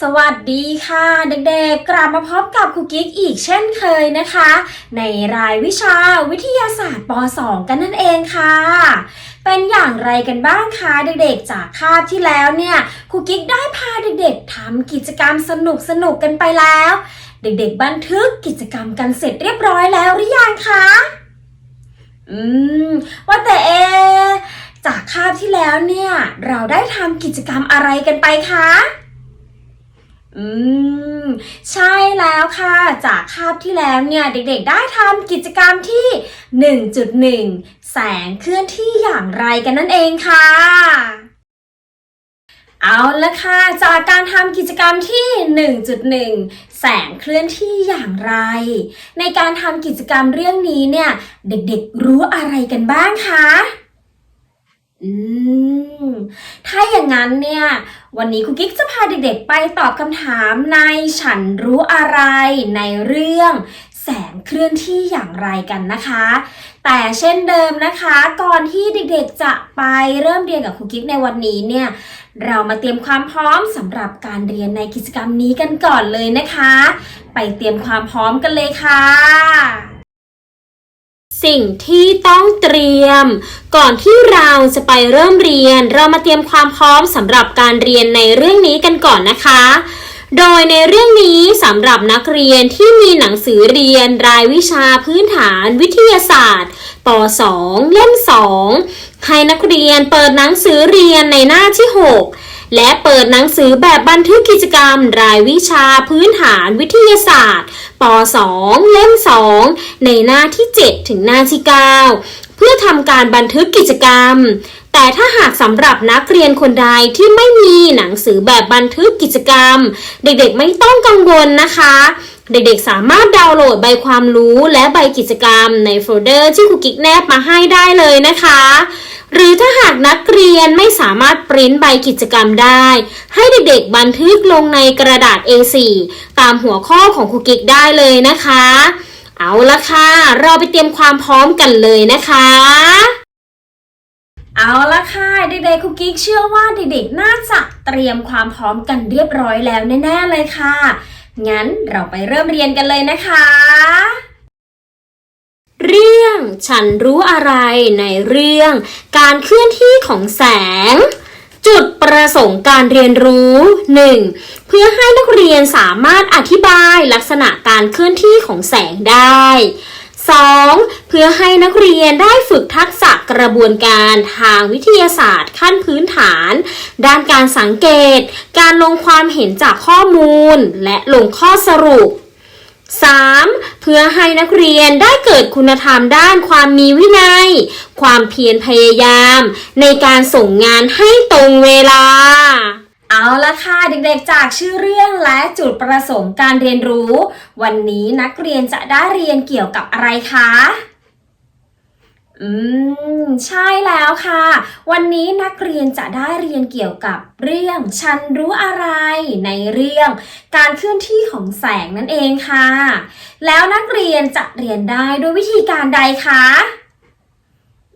สวัสดีค่ะเด็กๆ กลับมาพบกับครูกิ๊กอีกเช่นเคยนะคะ ในรายวิชาวิทยาศาสตร์ป .2 กันนั่นเองค่ะ เป็นอย่างไรกันบ้างคะเด็กๆ จากคาบที่แล้วเนี่ยครูกิ๊กได้พาเด็กๆทำกิจกรรมสนุกๆกันไปแล้ว เด็กๆ บันทึกกิจกรรมกันเสร็จเรียบร้อยแล้วหรือยังคะอืมว่าแต่เอ จากคาบที่แล้วเนี่ยเราได้ทำกิจกรรมอะไรกันไปคะ อืม ใช่แล้วค่ะ จากคาบที่แล้วเนี่ย เด็กๆได้ทำกิจกรรมที่ 1.1 แสงเคลื่อนที่อย่างไรกันนั่นเองค่ะ เอาละค่ะ จากการทำกิจกรรมที่ 1.1 แสงเคลื่อนที่อย่างไร ในการทำกิจกรรมเรื่องนี้เนี่ย เด็กๆรู้อะไรกันบ้างคะ อืม ถ้าอย่างนั้นเนี่ย วันนี้ครูกิ๊กจะพาเด็กๆไปตอบคำถามในฉันรู้อะไรในเรื่อง แสงเคลื่อนที่อย่างไรกันนะคะ แต่เช่นเดิมนะคะ ก่อนที่เด็กๆจะไปเริ่มเรียนกับครูกิ๊กในวันนี้เนี่ย เรามาเตรียมความพร้อมสำหรับการเรียนในกิจกรรมนี้กันก่อนเลยนะคะ ไปเตรียมความพร้อมกันเลยค่ะ สิ่งที่ต้องเตรียม ก่อนที่เราจะไปเริ่มเรียน เรามาเตรียมความพร้อมสำหรับการเรียนในเรื่องนี้กันก่อนนะคะ โดยในเรื่องนี้สำหรับนักเรียนที่มีหนังสือเรียนรายวิชาพื้นฐานวิทยาศาสตร์ป .2 เล่ม 2 ให้นักเรียนเปิดหนังสือเรียนในหน้าที่ 6 และเปิดหนังสือแบบบันทึกกิจกรรม รายวิชาพื้นฐานวิทยาศาสตร์ป .2 เล่ม 2 ในหน้าที่ 7 ถึงหน้าที่ 9 เพื่อทำการบันทึกกิจกรรม แต่ถ้าหากสำหรับนักเรียนคนใดที่ไม่มีหนังสือแบบบันทึกกิจกรรม เด็กๆไม่ต้องกังวลนะคะ เด็กๆ สามารถดาวน์โหลดใบความรู้และใบกิจกรรมในโฟลเดอร์ที่ครูกิ๊กแนบมาให้ได้เลยนะคะ หรือถ้าหากนักเรียนไม่สามารถปริ้นใบกิจกรรมได้ ให้เด็กๆ บันทึกลงในกระดาษ A4 ตามหัวข้อของครูกิ๊กได้เลยนะคะ เอาละค่ะ เราไปเตรียมความพร้อมกันเลยนะคะเอาละค่ะเด็กๆครูกิ๊กเชื่อว่าเด็กๆน่าจะเตรียมความพร้อมกันเรียบร้อยแล้วแน่ๆเลยค่ะ งั้นเราไปเริ่มเรียนกันเลยนะคะ เรื่องฉันรู้อะไรในเรื่อง การเคลื่อนที่ของแสง จุดประสงค์การเรียนรู้ 1. เพื่อให้นักเรียนสามารถอธิบายลักษณะการเคลื่อนที่ของแสงได้ 2. เพื่อให้นักเรียนได้ฝึกทักษะกระบวนการทางวิทยาศาสตร์ขั้นพื้นฐาน ด้านการสังเกต การลงความเห็นจากข้อมูล และลงข้อสรุป 3. เพื่อให้นักเรียนได้เกิดคุณธรรมด้านความมีวินัย ความเพียรพยายาม ในการส่งงานให้ตรงเวลา เอาละค่ะเด็กๆจากชื่อเรื่องและจุดประสงค์การเรียนรู้ วันนี้นักเรียนจะได้เรียนเกี่ยวกับอะไรคะ อืม ใช่แล้วค่ะ วันนี้นักเรียนจะได้เรียนเกี่ยวกับเรื่อง ฉันรู้อะไร ในเรื่อง การเคลื่อนที่ของแสงนั่นเองค่ะ แล้วนักเรียนจะเรียนได้ด้วยวิธีการใดคะ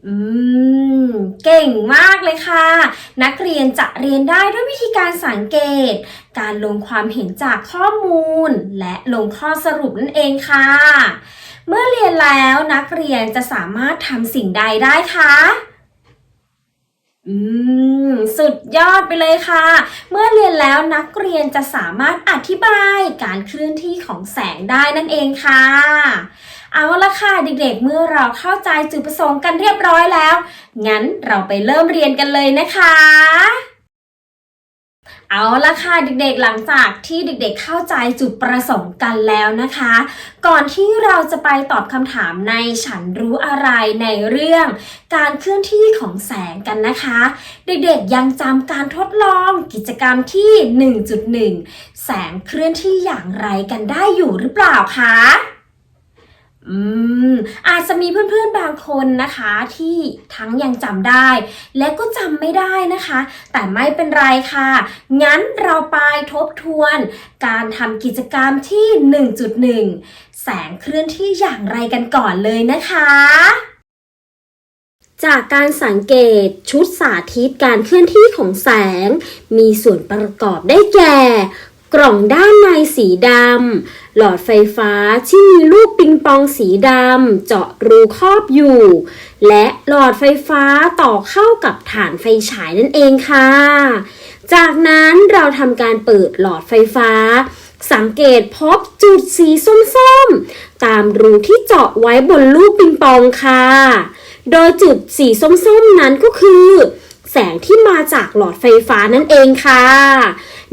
อืม เก่งมากเลยค่ะ นักเรียนจะเรียนได้ด้วยวิธีการสังเกต การลงความเห็นจากข้อมูล และลงข้อสรุปนั่นเองค่ะ เมื่อเรียนแล้วนักเรียนจะสามารถทำสิ่งใดได้คะอืม สุดยอดไปเลยค่ะ เมื่อเรียนแล้วนักเรียนจะสามารถอธิบายการเคลื่อนที่ของแสงได้นั่นเองค่ะเอาละค่ะเด็กๆ เมื่อเราเข้าใจจุดประสงค์กันเรียบร้อยแล้ว งั้นเราไปเริ่มเรียนกันเลยนะคะ เอาละค่ะเด็กๆหลังจากที่เด็กๆเข้าใจจุดประสงค์กันแล้วนะคะ ก่อนที่เราจะไปตอบคำถามในฉันรู้อะไรในเรื่อง การเคลื่อนที่ของแสงกันนะคะ เด็กๆยังจำการทดลองกิจกรรมที่ 1.1 แสงเคลื่อนที่อย่างไรกันได้อยู่หรือเปล่าคะ อืมอาจจะมีเพื่อนๆบางคนนะคะที่ทั้งยังจำได้ และก็จำไม่ได้นะคะ แต่ไม่เป็นไรค่ะ งั้นเราไปทบทวน การทำกิจกรรมที่ 1.1 แสงเคลื่อนที่อย่างไรกันก่อนเลยนะคะ จากการสังเกตชุดสาธิตการเคลื่อนที่ของแสง มีส่วนประกอบได้แก่ กล่องด้านในสีดำ หลอดไฟฟ้าที่มีลูกปิงปองสีดำ เจาะรูครอบอยู่ และหลอดไฟฟ้าต่อเข้ากับฐานไฟฉายนั่นเองค่ะ จากนั้นเราทำการเปิดหลอดไฟฟ้า สังเกตพบจุดสีส้มๆ ตามรูที่เจาะไว้บนลูกปิงปองค่ะ โดยจุดสีส้มๆนั้นก็คือ แสงที่มาจากหลอดไฟฟ้านั่นเองค่ะ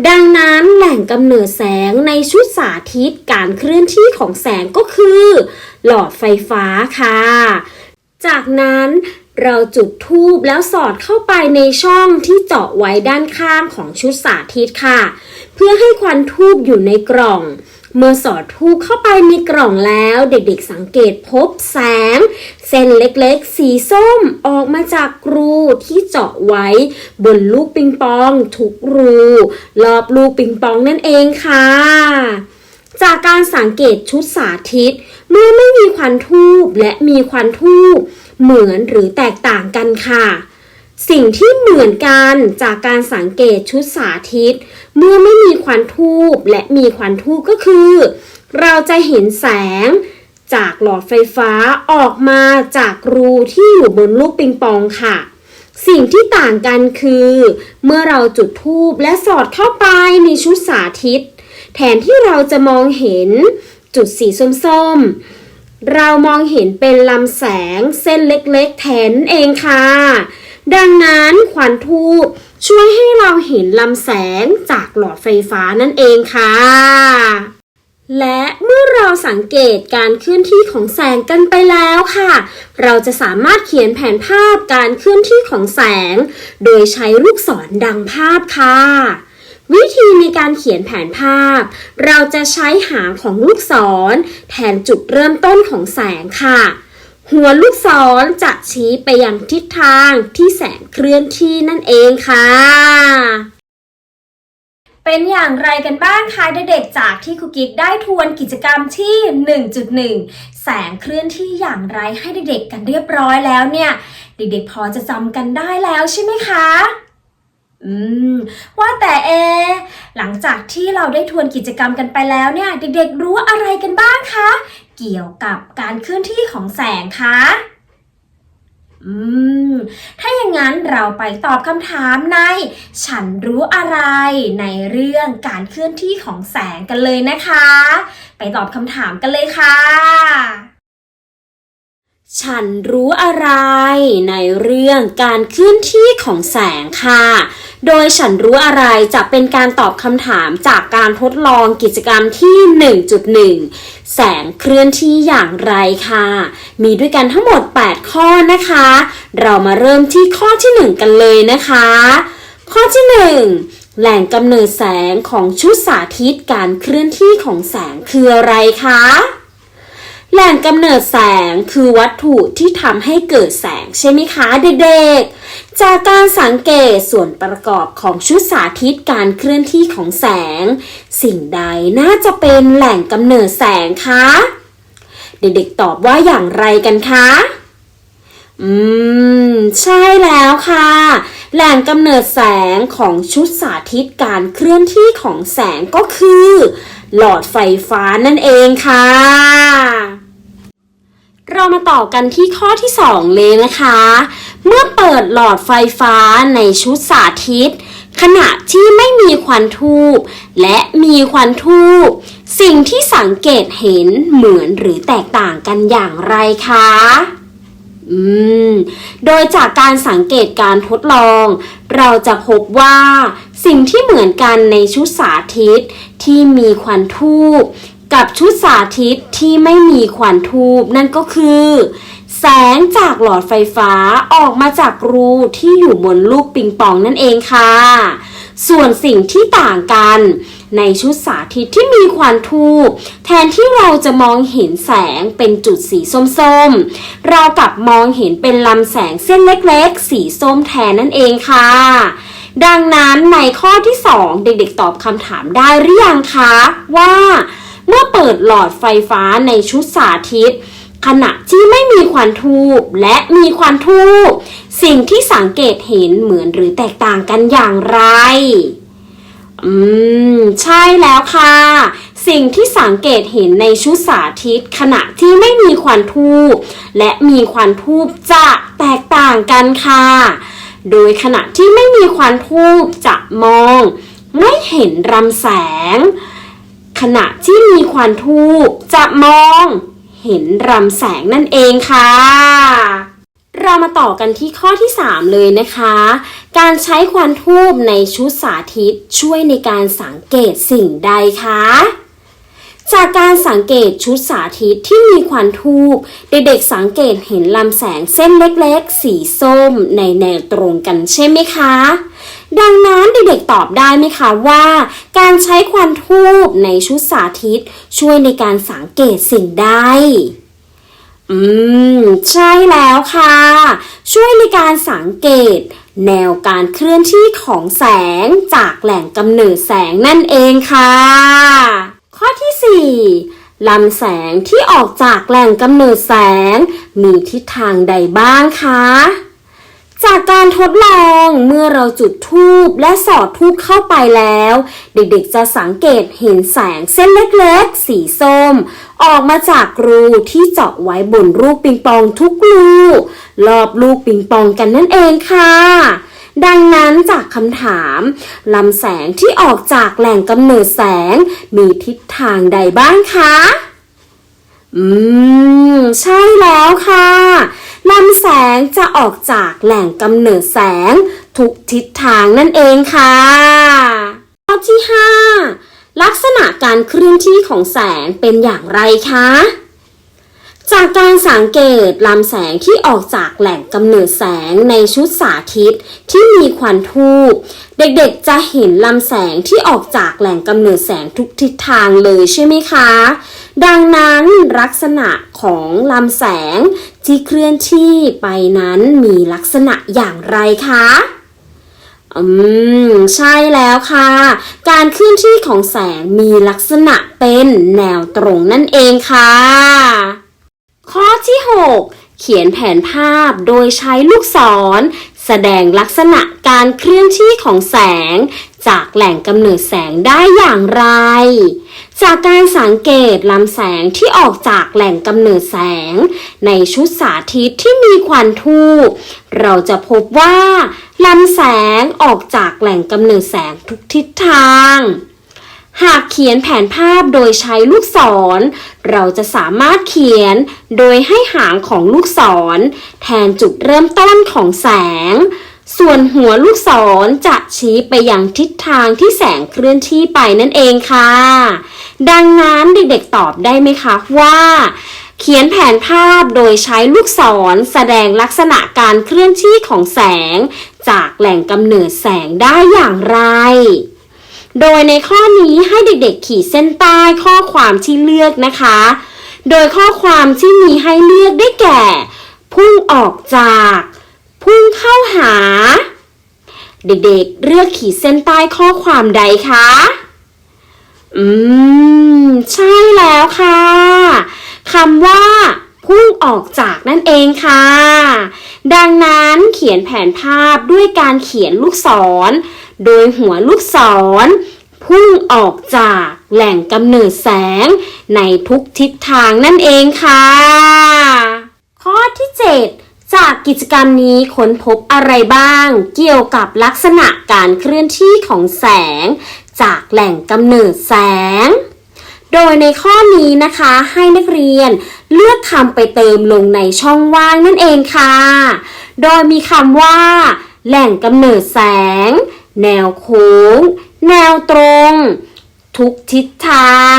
ดังนั้นแหล่งกำเนิดแสงในชุดสาธิตการเคลื่อนที่ของแสงก็คือ หลอดไฟฟ้าค่ะ จากนั้นเราจุดทูบแล้วสอดเข้าไปในช่องที่เจาะไว้ด้านข้างของชุดสาธิตค่ะ เพื่อให้ควันทูบอยู่ในกล่อง เมื่อสอดทูบเข้าไปในกล่องแล้วเด็กๆสังเกตพบแสง เส้นเล็กๆ สีส้มออกมาจากรูที่เจาะไว้ บนลูกปิงปองทุกรูรอบลูกปิงปองนั่นเองค่ะ จากการสังเกตชุดสาธิต เมื่อไม่มีควันทูบและมีควันทูบเหมือนหรือแตกต่างกันค่ะสิ่งที่เหมือนกันจากการสังเกตชุดสาธิต เมื่อไม่มีควันทูบและมีควันทูบก็คือ เราจะเห็นแสงจากหลอดไฟฟ้าออกมาจากรูที่อยู่บนลูกปิงปองค่ะ สิ่งที่ต่างกันคือ เมื่อเราจุดทูบและสอดเข้าไปในชุดสาธิต แทนที่เราจะมองเห็นจุดสีส้มๆ เรามองเห็นเป็นลำแสงเส้นเล็กๆ แทนนั่นเองค่ะ ดังนั้นควันทูบช่วยให้เราเห็นลำแสงจากหลอดไฟฟ้านั่นเองค่ะ และเมื่อเราสังเกตการเคลื่อนที่ของแสงกันไปแล้วค่ะ เราจะสามารถเขียนแผนภาพการเคลื่อนที่ของแสง โดยใช้ลูกศรดังภาพค่ะวิธีในการเขียนแผนภาพ เราจะใช้หางของลูกศร แทนจุดเริ่มต้นของแสงค่ะ หัวลูกศรจะชี้ไปยังทิศทางที่แสงเคลื่อนที่นั่นเองค่ะ เป็นอย่างไรกันบ้างคะเด็กๆจากที่ครูกิ๊กได้ทวนกิจกรรมที่ 1.1 แสงเคลื่อนที่อย่างไรให้เด็กๆกันเรียบร้อยแล้วเนี่ย เด็กๆพอจะจำกันได้แล้วใช่ไหมคะอืมว่าแต่เอ หลังจากที่เราได้ทวนกิจกรรมกันไปแล้วเนี่ย เด็กๆรู้อะไรกันบ้างคะ เกี่ยวกับการเคลื่อนที่ของแสงคะอืม ถ้าอย่างนั้นเราไปตอบคำถามใน ฉันรู้อะไรในเรื่องการเคลื่อนที่ของแสงกันเลยนะคะ ไปตอบคำถามกันเลยค่ะ ฉันรู้อะไรในเรื่องการเคลื่อนที่ของแสงค่ะ โดยฉันรู้อะไรจะเป็นการตอบคำถามจากการทดลองกิจกรรมที่ 1.1 แสงเคลื่อนที่อย่างไรค่ะ มีด้วยกันทั้งหมด 8 ข้อนะคะ เรามาเริ่มที่ข้อที่ 1 กันเลยนะคะ ข้อที่ 1 แหล่งกำเนิดแสงของชุดสาธิตการเคลื่อนที่ของแสงคืออะไรคะ แหล่งกำเนิดแสงคือวัตถุที่ทำให้เกิดแสงใช่ไหมคะเด็กๆ จากการสังเกตส่วนประกอบของชุดสาธิตการเคลื่อนที่ของแสง สิ่งใดน่าจะเป็นแหล่งกำเนิดแสงคะ เด็กๆตอบว่าอย่างไรกันคะ อืม ใช่แล้วค่ะ แหล่งกำเนิดแสงของชุดสาธิตการเคลื่อนที่ของแสงก็คือ หลอดไฟฟ้านั่นเองค่ะ เรามาต่อกันที่ข้อที่ 2 เลยนะคะ เมื่อเปิดหลอดไฟฟ้าในชุดสาธิต ขณะที่ไม่มีควันทูบและมีควันทูบสิ่งที่สังเกตเห็นเหมือนหรือแตกต่างกันอย่างไรคะอืม โดยจากการสังเกตการทดลอง เราจะพบว่า สิ่งที่เหมือนกันในชุดสาธิตที่มีควันทูบ กับชุดสาธิตที่ไม่มีควันทูบนั่นก็คือ แสงจากหลอดไฟฟ้าออกมาจากรูที่อยู่บนลูกปิงปองนั่นเองค่ะ ส่วนสิ่งที่ต่างกันในชุดสาธิตที่มีควันทูบแทนที่เราจะมองเห็นแสงเป็นจุดสีส้มๆ เรากลับมองเห็นเป็นลำแสงเส้นเล็กๆ สีส้มแทนนั่นเองค่ะ ดังนั้นในข้อที่ 2 เด็กๆตอบคำถามได้หรือยังคะ ว่า เมื่อเปิดหลอดไฟฟ้าในชุดสาธิต ขณะที่ไม่มีควันทูบและมีควันทูบสิ่งที่สังเกตเห็นเหมือนหรือแตกต่างกันอย่างไร อืม ใช่แล้วค่ะ สิ่งที่สังเกตเห็นในชุดสาธิต ขณะที่ไม่มีควันทูบและมีควันทูบจะแตกต่างกันค่ะ โดยขณะที่ไม่มีควันทูบจะมอง ไม่เห็นรำแสง ขณะที่มีควันทูบจะมองเห็นรำแสงนั่นเองค่ะ เรามาต่อกันที่ข้อที่ 3 เลยนะคะ การใช้ควันทูบในชุดสาธิตช่วยในการสังเกตสิ่งใดคะจากการสังเกตชุดสาธิตที่มีควันทูบเด็กๆสังเกตเห็นลำแสงเส้นเล็กๆ สีส้มในแนวตรงกันใช่ไหมคะ ดังนั้นเด็กๆตอบได้ไหมคะว่า การใช้ควันทูบในชุดสาธิต ช่วยในการสังเกตสิ่งใดอืม ใช่แล้วค่ะ ช่วยในการสังเกต แนวการเคลื่อนที่ของแสงจากแหล่งกำเนิดแสงนั่นเองค่ะ ข้อที่ 4ลำแสงที่ออกจากแหล่งกำเนิดแสง มีทิศทางใดบ้างคะ จากการทดลองเมื่อเราจุดทูบและสอดทูบเข้าไปแล้ว เด็กๆจะสังเกตเห็นแสงเส้นเล็กๆ สีส้ม ออกมาจากรูที่เจาะไว้บนลูกปิงปองทุกรูรอบลูกปิงปองกันนั่นเองค่ะ ดังนั้นจากคำถามลำแสงที่ออกจากแหล่งกำเนิดแสงมีทิศทางใดบ้างคะ อืม ใช่แล้วค่ะลำแสงจะออกจากแหล่งกำเนิดแสง ทุกทิศทางนั่นเองค่ะข้อที่ 5 ลักษณะการเคลื่อนที่ของแสงเป็นอย่างไรคะ จากการสังเกตลำแสงที่ออกจากแหล่งกำเนิดแสงในชุดสาธิตที่มีควันทูบเด็กๆจะเห็นลำแสงที่ออกจากแหล่งกำเนิดแสงทุกทิศทางเลยใช่ไหมคะ ดังนั้นลักษณะของลำแสงที่เคลื่อนที่ไปนั้นมีลักษณะอย่างไรคะอืม ใช่แล้วค่ะ การเคลื่อนที่ของแสงมีลักษณะเป็นแนวตรงนั่นเองค่ะ ข้อที่ 6 เขียนแผนภาพโดยใช้ลูกศร แสดงลักษณะการเคลื่อนที่ของแสง จากแหล่งกำเนิดแสงได้อย่างไร จากการสังเกตลำแสงที่ออกจากแหล่งกำเนิดแสง ในชุดสาธิตที่มีควันทูบเราจะพบว่าลำแสงออกจากแหล่งกำเนิดแสงทุกทิศทาง หากเขียนแผนภาพโดยใช้ลูกศร เราจะสามารถเขียนโดยให้หางของลูกศร แทนจุดเริ่มต้นของแสง ส่วนหัวลูกศรจะชี้ไปยังทิศทางที่แสงเคลื่อนที่ไปนั่นเองค่ะ ดังนั้นเด็กๆตอบได้ไหมคะว่า เขียนแผนภาพโดยใช้ลูกศรแสดงลักษณะการเคลื่อนที่ของแสง จากแหล่งกำเนิดแสงได้อย่างไร โดยในข้อนี้ให้เด็กๆขีดเส้นใต้ข้อความที่เลือกนะคะ โดยข้อความที่มีให้เลือกได้แก่ พุ่งออกจาก พุ่งเข้าหา เด็กๆเลือกขีดเส้นใต้ข้อความใดคะ อืม ใช่แล้วค่ะคำว่า พุ่งออกจากนั่นเองค่ะ ดังนั้นเขียนแผนภาพด้วยการเขียนลูกศร โดยหัวลูกศร พุ่งออกจากแหล่งกำเนิดแสง ในทุกทิศทางนั่นเองค่ะ ข้อที่ 7 จากกิจกรรมนี้ค้นพบอะไรบ้าง เกี่ยวกับลักษณะการเคลื่อนที่ของแสง จากแหล่งกำเนิดแสง โดยในข้อนี้นะคะให้นักเรียนเลือกคำไปเติมลงในช่องว่างนั่นเองค่ะ โดยมีคำว่า แหล่งกำเนิดแสง แนวโค้ง แนวตรง ทุกทิศทาง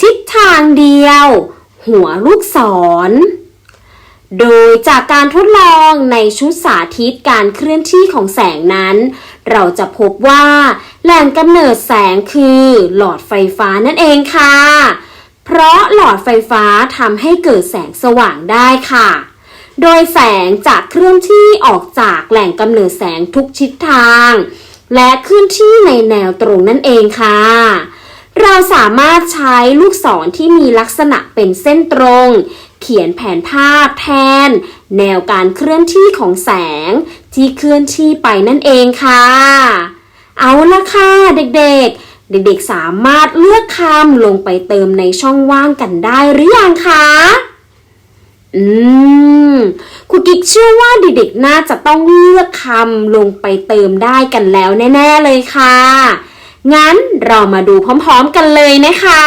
ทิศทางเดียว หัวลูกศร โดยจากการทดลองในชุดสาธิตการเคลื่อนที่ของแสงนั้น เราจะพบว่าแหล่งกำเนิดแสงคือหลอดไฟฟ้านั่นเองค่ะ เพราะหลอดไฟฟ้าทำให้เกิดแสงสว่างได้ค่ะ โดยแสงจะเคลื่อนที่ออกจากแหล่งกำเนิดแสงทุกทิศทาง และเคลื่อนที่ในแนวตรงนั่นเองค่ะ เราสามารถใช้ลูกศรที่มีลักษณะเป็นเส้นตรง เขียนแผนภาพแทน แนวการเคลื่อนที่ของแสง ที่เคลื่อนที่ไปนั่นเองค่ะ เอาละค่ะเด็กๆ เด็กๆสามารถเลือกคำลงไปเติมในช่องว่างกันได้หรือยังคะอืมครูกิ๊กเชื่อว่าเด็กๆน่าจะต้องเลือกคำลงไปเติมได้กันแล้วแน่ ๆ เลยค่ะ งั้นเรามาดูพร้อมๆกันเลยนะคะ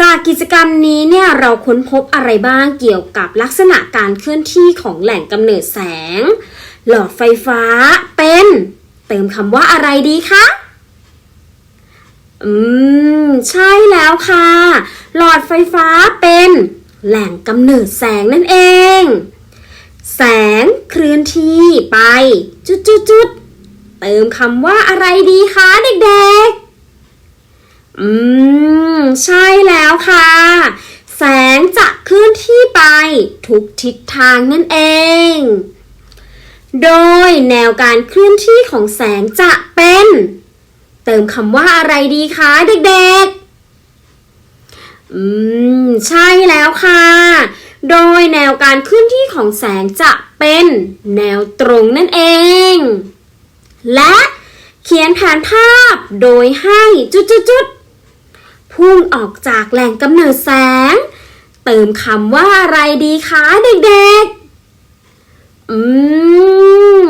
จากกิจกรรมนี้เนี่ยเราค้นพบอะไรบ้างเกี่ยวกับลักษณะการเคลื่อนที่ของแหล่งกำเนิดแสง หลอดไฟฟ้าเป็น เติมคำว่าอะไรดีคะอืม ใช่แล้วค่ะ หลอดไฟฟ้าเป็นแหล่งกำเนิดแสงนั่นเอง แสงเคลื่อนที่ไป จุดจุดจุดๆ เติมคำว่าอะไรดีคะเด็กๆ อืม ใช่แล้วค่ะ แสงจะเคลื่อนที่ไปทุกทิศทางนั่นเอง โดยแนวการเคลื่อนที่ของแสงจะเป็น เติมคำว่าอะไรดีคะเด็กๆ อืม ใช่แล้วค่ะ โดยแนวการเคลื่อนที่ของแสงจะเป็นแนวตรงนั่นเอง และเขียนแผนภาพโดยให้จุดๆพุ่งออกจากแหล่งกำเนิดแสง เติมคำว่าอะไรดีคะเด็กๆ อืม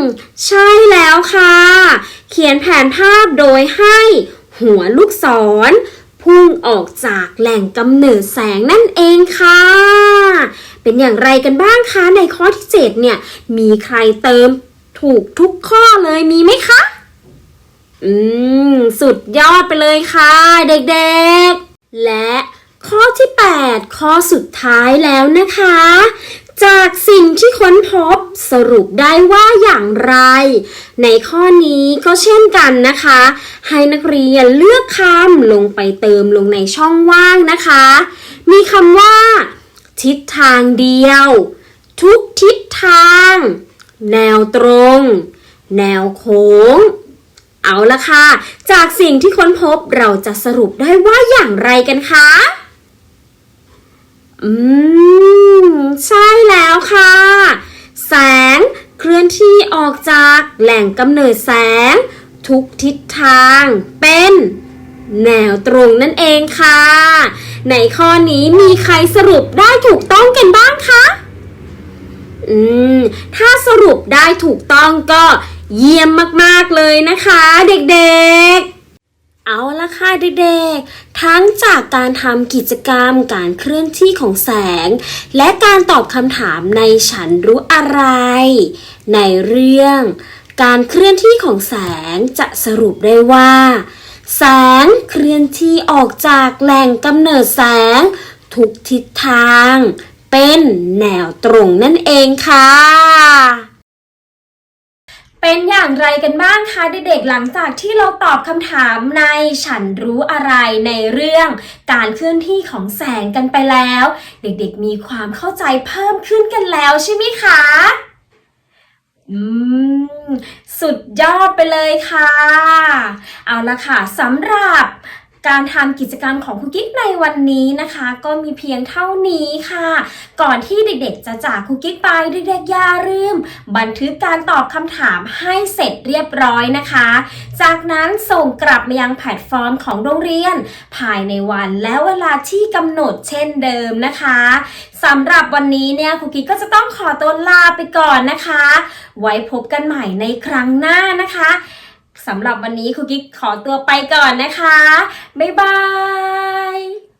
ใช่แล้วค่ะ เขียนแผนภาพโดยให้ หัวลูกศร พุ่งออกจากแหล่งกำเนิดแสงนั่นเองค่ะ เป็นอย่างไรกันบ้างคะในข้อที่ 7 เนี่ย มีใครเติม ถูกทุกข้อเลยมีไหมคะ อืม สุดยอดไปเลยค่ะ เด็กๆ และข้อที่ 8 ข้อสุดท้ายแล้วนะคะ จากสิ่งที่ค้นพบสรุปได้ว่าอย่างไร ในข้อนี้ก็เช่นกันนะคะ ให้นักเรียนเลือกคำลงไปเติมลงในช่องว่างนะคะ มีคำว่า ทิศทางเดียว ทุกทิศทาง แนวตรง แนวโค้ง เอาละค่ะ จากสิ่งที่ค้นพบเราจะสรุปได้ว่าอย่างไรกันคะ อืม ใช่แล้วค่ะ แสงเคลื่อนที่ออกจากแหล่งกำเนิดแสง ทุกทิศทาง เป็นแนวตรงนั่นเองค่ะ ในข้อนี้มีใครสรุปได้ถูกต้องกันบ้างคะ อืม ถ้าสรุปได้ถูกต้องก็เยี่ยมมากๆเลยนะคะ เด็กๆเอาละค่ะเด็กๆ ทั้งจากการทำกิจกรรมการเคลื่อนที่ของแสง และการตอบคำถามในฉันรู้อะไร ในเรื่อง การเคลื่อนที่ของแสงจะสรุปได้ว่า แสงเคลื่อนที่ออกจากแหล่งกำเนิดแสง ทุกทิศทาง เป็นแนวตรงนั่นเองค่ะ เป็นอย่างไรกันบ้างคะเด็กๆหลังจากที่เราตอบคำถามในฉันรู้อะไรในเรื่อง การเคลื่อนที่ของแสงกันไปแล้ว เด็กๆมีความเข้าใจเพิ่มขึ้นกันแล้วใช่ไหมคะอืมสุดยอดไปเลยค่ะ เอาละค่ะสำหรับ การทำกิจกรรมของคุกกิ๊กในวันนี้นะคะ ก็มีเพียงเท่านี้ค่ะ ก่อนที่เด็กๆ จะจากคุกกิ๊กไปเด็กๆอย่าลืมบันทึกการตอบคำถามให้เสร็จเรียบร้อยนะคะ จากนั้นส่งกลับมายังแพลตฟอร์มของโรงเรียน ภายในวันและเวลาที่กำหนดเช่นเดิมนะคะสำหรับวันนี้เนี่ยคุกกิ๊กก็จะต้องขอตัวลาไปก่อนนะคะ ไว้พบกันใหม่ในครั้งหน้านะคะ สำหรับวันนี้ครูกิ๊กขอตัวไปก่อนนะคะ บ๊ายบาย